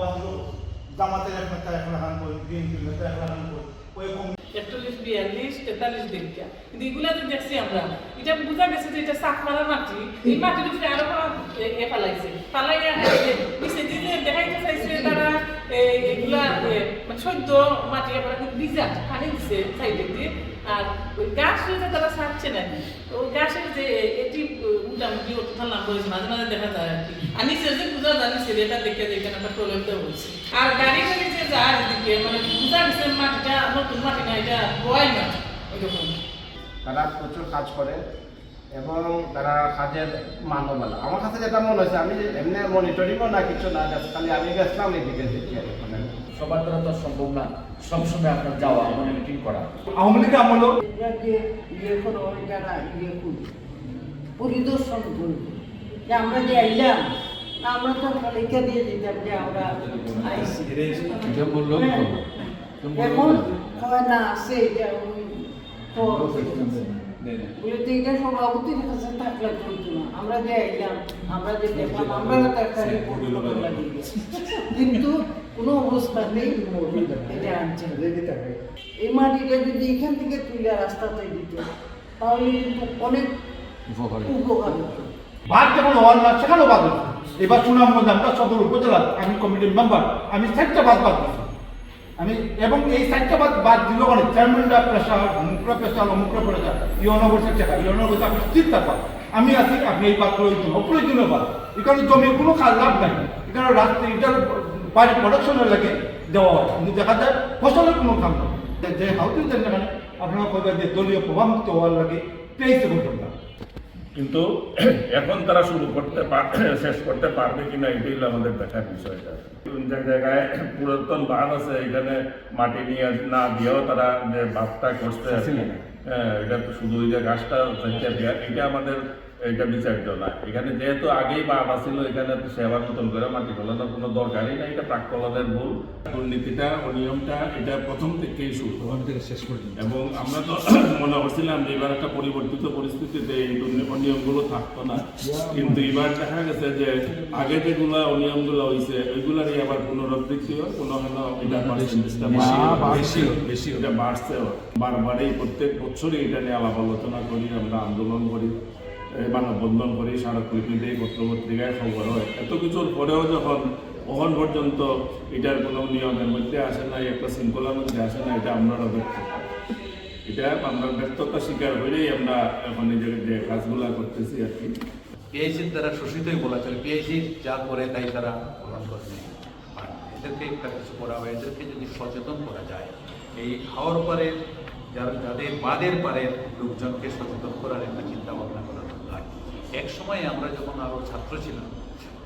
বাঁধলো জামাতের এক নেতা এখন হান করি বিএনপির নেতা একচল্লিশ বিয়াল্লিশ তেতাল্লিশ দিনটা কিন্তু এগুলা যে দেখছি আমরা। এটা বোঝা গেছে যে এটা মাটি। এই মাটির আরও এ- ফেলাইছে। ফালাইয়া সদ্য মাটি আবার একদম ভিজা পানি দিছে সাইডে দিয়ে। আর ওই গাছ যে তারা ছাড়ছে না, ওই গাছের যে এটি মোটামুটি ওঠার নাম করেছে মাঝে মাঝে দেখা যায় আর কি। আর নিচে যে বোঝা যায় নিচে এটা দেখে যে এখানে একটা প্রবলেমটা হচ্ছে আর গাড়ি গাড়ি যে যায় এদিকে মানে বোঝা গেছে মাটিটা, নতুন মাটি না, এটা গোয়াই মাটি এরকম। তারা প্রচুর কাজ করে। এবং তারা কাজের মানও ভালো আমার কাছে যেটা মনে হয়েছে আমি এমনি মনিটরিংও না কিছু না খালি আমি গেছিলাম এদিকে দেখি আর কি, মানে সবার দ্বারা তো সম্ভব না সবসময় আপনার যাওয়া মনিটরিং করা। আওয়ামী লীগ আমলো ইয়ে করো যারা ইয়ে করি পরিদর্শন করব যে আমরা যে আইলাম আমরা তো লিখে দিয়ে দিতাম যে আমরা আইসি হ্যাঁ। এখন হয় না আছে তো বলে তো এটা সভাপতির কাছে থাকলে চলতো না। আমরা যে আইলাম আমরা যে দেখলাম আমরা তো একটা রিপোর্ট করতে লাগি কিন্তু কোনো এটা আনছে। এই মাটিটা যদি এখান থেকে তুলে রাস্তাতে দিত তাহলে কিন্তু অনেক উপকার হতো। বাদ যখন হওয়ার না সেখানেও বাদ এবার সুনামগঞ্জ আমরা সদর উপজেলা আমি কমিটির মেম্বার আমি চারটা বাদ বাদ দিচ্ছি আমি এবং এই চারটা বাদ বাদ দিল মানে চেয়ারম্যানরা প্রেশার অমুকরা প্রেশার অমুকরা প্রেশার ইয়নগর টাকা ইয়নগর আপনি স্থির থাকবেন আমি আছি, আপনি এই বাদ প্রয়োজন অপ্রয়োজনীয় বাদ এখানে জমির কোনো কাজ লাভ নাই। এখানে রাস্তা এটার বাইরে প্রোডাকশনের লাগে দেওয়া হয়। কিন্তু দেখা যায় ফসলের কোনো কাম নেই। যে- হাউটিং যেখানে আপনারা কইবেন যে দলীয় প্রভাবমুক্ত হওয়ার লাগে তেইশে ঘণ্টা কিন্তু এখন তারা শুরু করতে পার শেষ করতে পারবে কিনা এটাই আমাদের দেখার বিষয়টা। যে জায়গায় পুরাতন বাঁধ আছে এখানে মাটি নিয়ে না দিয়েও তারা যে বাঁধটা করছে হ্যাঁ এটা তো শুধু ওই যে গাছটা এটা আমাদের এটা বিচার্য না এখানে যেহেতু আগেই বাঁধ আছিল এখানে তো সেবার মতন করে মাটি ফলানোর কোনো দরকারই নাই এটা প্রাক প্রাককলনের ভুল। দুর্নীতিটা অনিয়মটা এটা প্রথম থেকেই শুরু। এবং আমরা তো মনে করছিলাম যে এবার একটা পরিবর্তিত পরিস্থিতিতে এই দুর্নী- অনিয়মগুলো থাকতো না। কিন্তু এবার দেখা গেছে যে আগে যেগুলো অনিয়মগুলো হয়েছে ওইগুলারই আবার পুনরাবৃত্তি হয় কোনো হলো এটা বেশি বেশি এটা বাড়ছেও। বারবারই প্রত্যেক বছরই এটা নিয়ে আলাপ আলোচনা করি আমরা আন্দোলন করি। মানববন্ধন করি স্মারকলিপি দিই পত্রপত্রিকায় খবর হয়। এত কিছুর পরেও যখন কখন পর্যন্ত এটার কোনো নিয়মের মধ্যে আসে না একটা শৃঙ্খলার মধ্যে আসে না এটা আমরা ব্যর্থতা এটা আমরা ব্যর্থতা স্বীকার করেই আমরা এখন নিজের যে কাজগুলা করতেছি আর কি। পিআইসির দ্বারা শোষিতই বলা চলে পিআইসি যা করে তাই তারা গ্রহণ করে এদেরকে একটা কিছু করা হয়, এদেরকে যদি সচেতন করা যায়, এই হাওয়ার পারে যারা যাদের বাদের পারের লোকজনকে সচেতন করার একটা চিন্তা ভাবনা এক সময় আমরা যখন আরও ছাত্র ছিলাম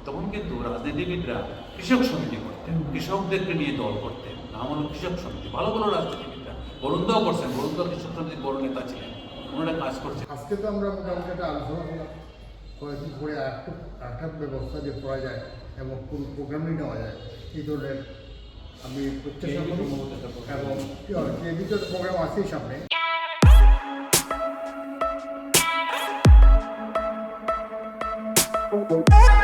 তখন কিন্তু রাজনীতিবিদরা কৃষক সমিতি করতেন কৃষকদেরকে নিয়ে দল করতেন। নাম হলো কৃষক সমিতি। ভালো ভালো রাজনীতিবিদরা। বরুণদাও করছেন। বরুণদা কৃষক সমিতির বড় নেতা ছিলেন। ওনারা কাজ করছেন। আজকে তো আমরা মোটামুটি একটা আলোচনা করলাম। একটা ব্যবস্থা যে করা যায় এবং কোন প্রোগ্রামই নেওয়া যায় এই ধরনের আমি প্রত্যাশা করি এবং কি হয় যে প্রোগ্রাম আছেই সামনে। Hey.